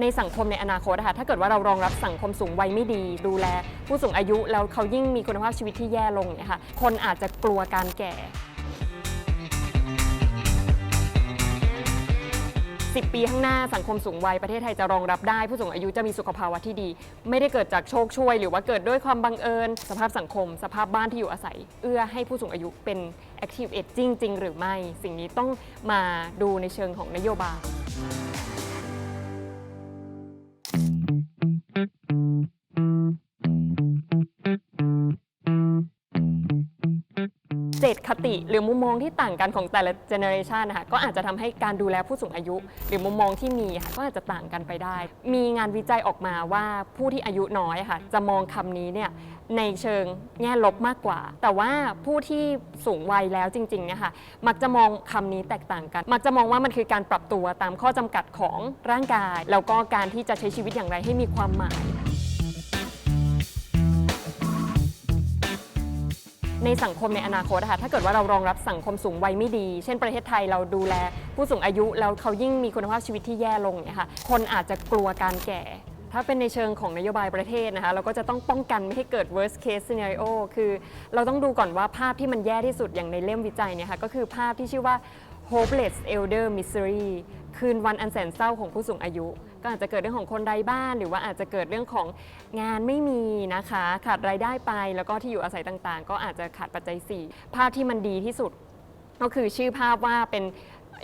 ในสังคมในอนาคตอะคะถ้าเกิดว่าเรารองรับสังคมสูงวัยไม่ดี ดูแล ผู้สูงอายุแล้วเขายิ่งมีคุณภาพชีวิตที่แย่ลงเนี่ยค่ะคนอาจจะกลัวการแก่ 10 ปีข้างหน้าสังคมสูงวัยประเทศไทยจะรองรับได้ ผู้สูงอายุจะมีสุขภาวะที่ดี ไม่ได้เกิดจากโชคช่วย หรือว่าเกิดด้วยความบังเอิญ สภาพสังคม สภาพบ้านที่อยู่อาศัย เอื้อให้ผู้สูงอายุเป็น active aging จริงหรือไม่ สิ่งนี้ต้องมาดูในเชิงของนโยบาย เจตคติหรือมุมมองที่ต่างกันของแต่ละเจเนอเรชันนะคะก็อาจจะทำให้การดูแลผู้สูงอายุ หรือมุมมองที่มีค่ะก็อาจจะต่างกันไปได้ มีงานวิจัยออกมาว่าผู้ที่อายุน้อยค่ะจะมองคำนี้เนี่ยในเชิงแง่ลบมากกว่า แต่ว่าผู้ที่สูงวัยแล้วจริงๆเนี่ยค่ะมักจะมองคำนี้แตกต่างกัน มักจะมองว่ามันคือการปรับตัวตามข้อจำกัดของร่างกาย แล้วก็การที่จะใช้ชีวิตอย่างไรให้มีความหมาย ในสังคมในอนาคตอะคะถ้าเกิดว่าเรารองรับสังคมสูงวัยไม่ดี เช่นประเทศไทยเราดูแล ผู้สูงอายุแล้วเขายิ่งมีคุณภาพชีวิตที่แย่ลงเนี่ยค่ะคนอาจจะกลัวการแก่ ถ้าเป็นในเชิงของนโยบายประเทศนะคะ เราก็จะต้องป้องกันไม่ให้เกิด worst case scenario คือ เราต้องดูก่อนว่าภาพที่มันแย่ที่สุดอย่างในเล่มวิจัยเนี่ยค่ะก็คือภาพที่ชื่อว่า hopeless elder misery คืนวันอันแสนเศร้าของผู้สูงอายุ ก็อาจจะเกิดเรื่องของคนไร้บ้าน หรือว่าอาจจะเกิดเรื่องของงานไม่มีนะคะ ขาดรายได้ไปแล้วก็ที่อยู่อาศัยต่างๆ ก็อาจจะขาดปัจจัย 4 ภาพที่มันดีที่สุด ก็คือชื่อภาพว่าเป็น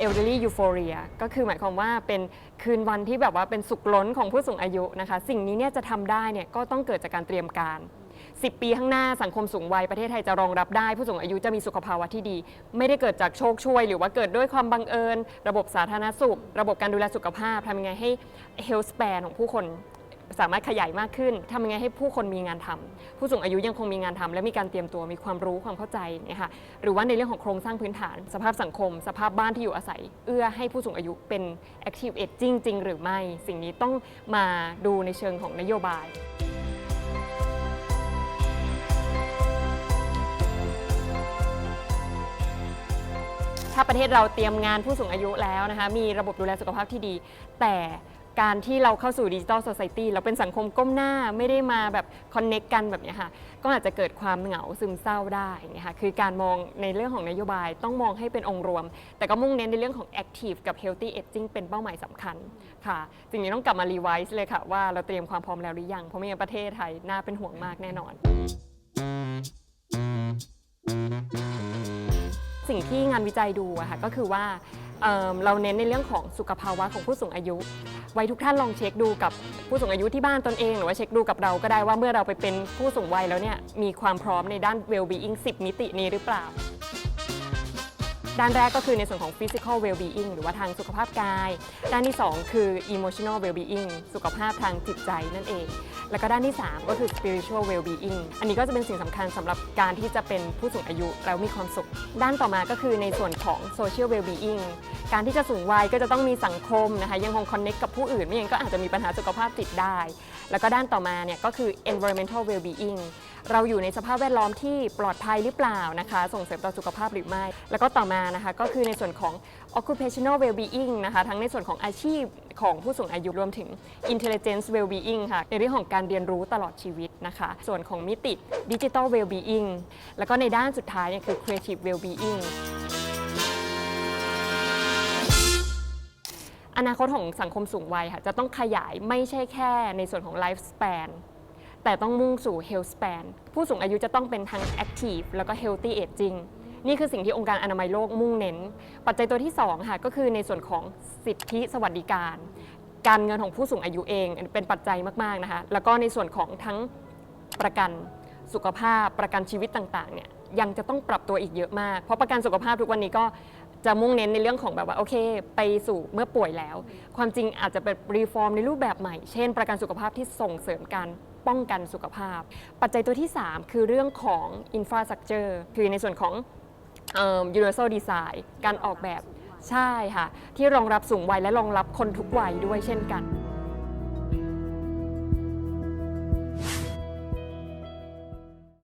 elderly euphoria ก็คือหมายความว่าเป็นคืนวันที่แบบว่าเป็นสุขล้นของผู้สูงอายุนะคะ สิ่งนี้เนี่ยจะทำได้เนี่ยก็ต้องเกิดจากการเตรียมการ 10 ปีข้างหน้าสังคมสูงวัยประเทศไทยจะรองรับได้ ผู้สูงอายุจะมีสุขภาวะที่ดี ไม่ได้เกิดจากโชคช่วย หรือว่าเกิดด้วยความบังเอิญ ระบบสาธารณสุข ระบบการดูแลสุขภาพทำยังไงให้ health span ของผู้คน สามารถขยายมากขึ้นทำยังไงให้ผู้คนมีงานทำผู้สูงอายุยังคงมีงานทำและมีการเตรียมตัวมีความรู้ความเข้าใจเนี่ยค่ะหรือว่าในเรื่องของโครงสร้างพื้นฐาน สภาพสังคม สภาพบ้านที่อยู่อาศัย เอื้อให้ผู้สูงอายุเป็น active aging จริงหรือไม่ สิ่งนี้ต้องมาดูในเชิงของนโยบายถ้าประเทศเราเตรียมงานผู้สูงอายุแล้วนะคะ มีระบบดูแลสุขภาพที่ดี แต่ การที่เราเข้าสู่ดิจิ t a ล s ซ c i ตี้เราเป็นสังคมก้มหน้าไม่ได้มาแบบคอนเน็กกันแบบเนี้ยค่ะ ก็อาจจะเกิดความเหงาซึมเศร้าได้นะคะคือการมองในเรื่องของนโยบายต้องมองให้เป็นองค์รวม แต่ก็มุ่งเน้นในเรื่องของ Active กับ Healthy Aging เป็นเป้าหมายสำคัญค่ะสิ่งนี้ต้องกลับมารีไวซ์เลยค่ะ ว่าเราเตรียมความพร้อมแล้วหรือยัง เพราะไม่งั้นประเทศไทยน่าเป็นห่วงมากแน่นอน สิ่งที่งานวิจัยดูอะค่ะก็คือว่าเอิ่มเราเน้นในเรื่องของสุขภาวะของผู้สูงอายุ ไว้ทุกท่านลองเช็คดูกับผู้สูงอายุที่บ้านตนเอง หรือว่าเช็คดูกับเราก็ได้ว่าเมื่อเราไปเป็นผู้สูงวัยแล้วเนี่ยมีความพร้อมในด้าน well-being 10 มิตินี้หรือเปล่า ด้านแรกก็คือในส่วนของ physical well-being หรือว่าทางสุขภาพกาย ด้านที่ 2 คือ emotional well-being สุขภาพทางจิตใจนั่นเอง แล้วก็ด้านที่ 3 ก็คือ spiritual well-being อันนี้ก็จะเป็นสิ่งสำคัญสำหรับการที่จะเป็นผู้สูงอายุแล้วมีความสุข ด้านต่อมาก็คือในส่วนของ social well-being การที่จะสูงวัยก็จะต้องมีสังคมนะคะยังคง connect กับผู้อื่น ไม่อย่างนั้นก็อาจจะมีปัญหาสุขภาพจิตได้ แล้วก็ด้านต่อมาเนี่ยก็คือ environmental well-being เราอยู่ในสภาพแวดล้อมที่ปลอดภัยหรือเปล่านะคะ ส่งเสริมต่อสุขภาพหรือไม่ แล้วก็ต่อมานะคะก็คือในส่วนของ occupational well-being นะคะทั้งในส่วนของอาชีพของผู้สูงอายุรวมถึง intelligence well-being ค่ะในเรื่องของการเรียนรู้ตลอดชีวิตนะคะ ส่วนของมิติ digital well-being แล้วก็ในด้านสุดท้ายเนี่ยคือ creative well-being อนาคตของสังคมสูงวัยค่ะจะต้องขยายไม่ใช่แค่ในส่วนของ life span แต่ต้องมุ่งสู่ health span ผู้สูงอายุจะต้องเป็นทั้ง active แล้วก็ healthy aging นี่คือสิ่งที่องค์การอนามัยโลกมุ่งเน้น ปัจจัยตัวที่2ค่ะก็คือในส่วนของสิทธิสวัสดิการ การเงินของผู้สูงอายุเองเป็นปัจจัยมากๆนะคะ แล้วก็ในส่วนของทั้งประกันสุขภาพประกันชีวิตต่างๆเนี่ยยังจะต้องปรับตัวอีกเยอะมาก เพราะประกันสุขภาพทุกวันนี้ก็จะมุ่งเน้นในเรื่องของแบบว่าโอเค ไปสู่เมื่อป่วยแล้ว ความจริงอาจจะเป็นรีฟอร์มในรูปแบบใหม่ เช่น ประกันสุขภาพที่ส่งเสริมการ ป้องกันสุขภาพ ปัจจัยตัวที่ 3 คือเรื่องของ infrastructure คือในส่วนของเอ่อ universal design การออกแบบใช่ค่ะ ที่รองรับสูงวัยและรองรับคนทุกวัยด้วยเช่นกัน